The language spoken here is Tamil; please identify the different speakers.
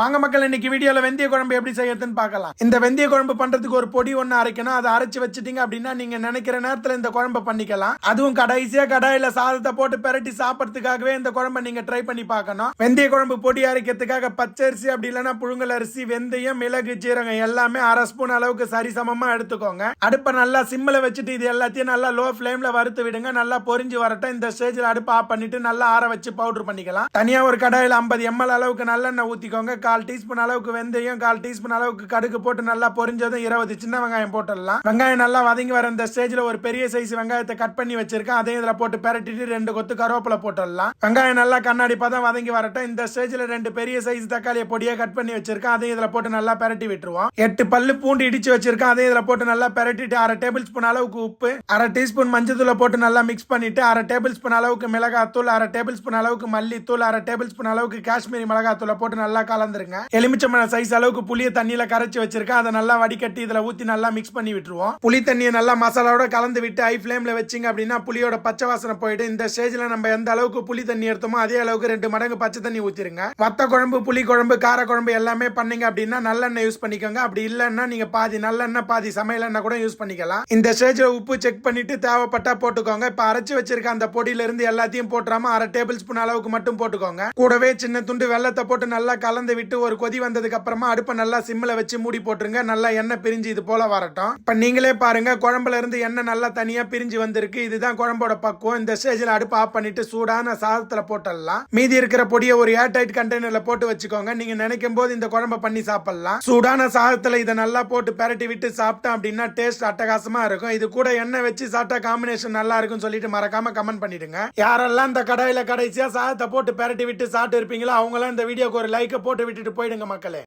Speaker 1: வாங்க மக்கள் இன்னைக்கு வீடியோல வெந்தய குழம்பு எப்படி செய்யறதுன்னு பார்க்கலாம். இந்த வெந்தய குழம்பு பண்றதுக்கு ஒரு பொடி ஒண்ணு அரைக்கணும். அதை அரைச்சு வச்சுட்டீங்க அப்படின்னா நீங்க நினைக்கிற நேரத்துல இந்த குழம்பு பண்ணிக்கலாம். அதுவும் கடைசியா கடாயில சாதத்தை போட்டு பெரட்டி சாப்பிடறதுக்காகவே இந்த குழம்பை நீங்க ட்ரை பண்ணி பார்க்கணும். வெந்தய குழம்பு பொடி அரைக்கிறதுக்காக பச்சரிசி அப்படி இல்லைன்னா புழுங்கல் அரிசி வெந்தயம் மிளகு சீரகம் எல்லாமே அரை ஸ்பூன் அளவுக்கு சரிசமமா எடுத்துக்கோங்க. அடுப்பை நல்லா சிம்மில் வச்சுட்டு இது எல்லாத்தையும் நல்லா லோ ஃப்ளேம்ல வறுத்து விடுங்க. நல்லா பொரிஞ்சு வரட்டும். இந்த ஸ்டேஜில் அடுப்பு ஆஃப் பண்ணிட்டு நல்லா ஆற வச்சு பவுடர் பண்ணிக்கலாம். தனியாக ஒரு கடாயில் ஐம்பது எம்எல் அளவுக்கு நல்லெண்ணெய் ஊற்றிக்கோங்க கால் டீஸ்பூன் அளவுக்கு வெந்தயம் கால் டீஸ்பூன் அளவுக்கு கடுகு போட்டு நல்லா பொரிஞ்சதும் இருபது சின்ன வெங்காயம் போட்டுடலாம். வெங்காயம் நல்லா வதங்கி வர இந்த ஸ்டேஜ்ல ஒரு பெரிய சைஸ் வெங்காயத்தை கட் பண்ணி வச்சிருக்கேன். அதையும் இதுல போட்டு பெரட்டிட்டு ரெண்டு கொத்து கருவேப்பிலை போட்டுடலாம். வெங்காயம் நல்லா கண்ணாடி பதம் வதங்கி வரட்டும். இந்த ஸ்டேஜ்ல ரெண்டு பெரிய சைஸ் தக்காளியை பொடியா கட் பண்ணி வச்சிருக்கேன். அதையும் இதுல போட்டு நல்லா பெரட்டி விட்டுருவோம். எட்டு பல்லு பூண்டு இடிச்சு வச்சிருக்கேன். அதையும் இதுல போட்டு நல்லா பெரட்டிட்டு அரை டேபிள் ஸ்பூன் அளவுக்கு உப்பு அரை டீஸ்பூன் மஞ்சத்தூளை போட்டு நல்லா மிக்ஸ் பண்ணிட்டு அரை டேபிள் ஸ்பூன் அளவுக்கு மிளகாத்தூள் அரை டேபிள் ஸ்பூன் அளவுக்கு மல்லித்தூள் அரை டேபிள் ஸ்பூன் அளவுக்கு காஷ்மீரி மிளகாத்தூளை போட்டு நல்லா கலந்து கலந்துருங்க எலுமிச்சம்பழம் சைஸ் அளவுக்கு புளியை தண்ணியில கரைச்சி வச்சிருக்கேன். அதை நல்லா வடிகட்டி இதுல ஊத்தி நல்லா மிக்ஸ் பண்ணி விட்டுருவோம். புளி தண்ணியை நல்லா மசாலாவோட கலந்து விட்டு ஹை ஃபிளேம்ல வச்சிங்க அப்படின்னா புளியோட பச்சை வாசனை போயிட்டு இந்த ஸ்டேஜ்ல நம்ம எந்த அளவுக்கு புளி தண்ணி எடுத்தோமோ அதே அளவுக்கு ரெண்டு மடங்கு பச்சை தண்ணி ஊத்திருங்க. வத்த குழம்பு புளி குழம்பு கார குழம்பு எல்லாமே பண்ணீங்க அப்படின்னா நல்லெண்ணெய் யூஸ் பண்ணிக்கோங்க. அப்படி இல்லைன்னா நீங்க பாதி நல்லெண்ணெய் பாதி சமையல் எண்ணெய் கூட யூஸ் பண்ணிக்கலாம். இந்த ஸ்டேஜ்ல உப்பு செக் பண்ணிட்டு தேவைப்பட்டா போட்டுக்கோங்க. இப்ப அரைச்சு வச்சிருக்க அந்த பொடியில இருந்து எல்லாத்தையும் போட்டுறாம அரை டேபிள் ஸ்பூன் அளவுக்கு மட்டும் போட்டுக்கோங்க. கூடவே சின்ன துண்டு வெள்ளத்தை போட்டு நல்லா கலந்து விட்டு ஒரு கொதி வந்ததுக்கு அப்புறமா அடுப்பை நல்லா சிம்மில் வச்சு மூடி போட்டுருங்க. நல்லா எண்ணெய் பிரிஞ்சு இது போல வரட்டும். இப்போ நீங்களே பாருங்க குழம்புல இருந்து எண்ணெய் நல்லா தனியா பிரிஞ்சு வந்திருக்கு. இதுதான் குழம்போட பக்குவம். இந்த ஸ்டேஜ்ல அடுப்பு ஆஃப் பண்ணிட்டு சூடான சாதத்தில் போட்டுடலாம் மீதி இருக்கிற பொடியை ஒரு ஏர் டைட் கண்டெய்னர்ல போட்டு வச்சுக்கோங்க. நீங்க நினைக்கும் போது இந்த குழம்பை பண்ணி சாப்பிடலாம். சூடான சாதத்துல இதை நல்லா போட்டு பெரட்டி விட்டு சாப்பிட்டோம் அப்படின்னா டேஸ்ட் அட்டகாசமா இருக்கும். இது கூட எண்ணெய் வச்சு சாப்பிட்டா காம்பினேஷன் நல்லா இருக்கும்னு சொல்லிட்டு மறக்காம கமெண்ட் பண்ணிடுங்க. யாரெல்லாம் இந்த கடையில் கடைசியா சாதத்தை போட்டு பெரட்டி விட்டு சாப்பிட்டு இருப்பீங்களோ அவங்களாம் இந்த வீடியோக்கு ஒரு லைக்கை போட்டு விட்டுட்டு போயிடுங்க மக்களே.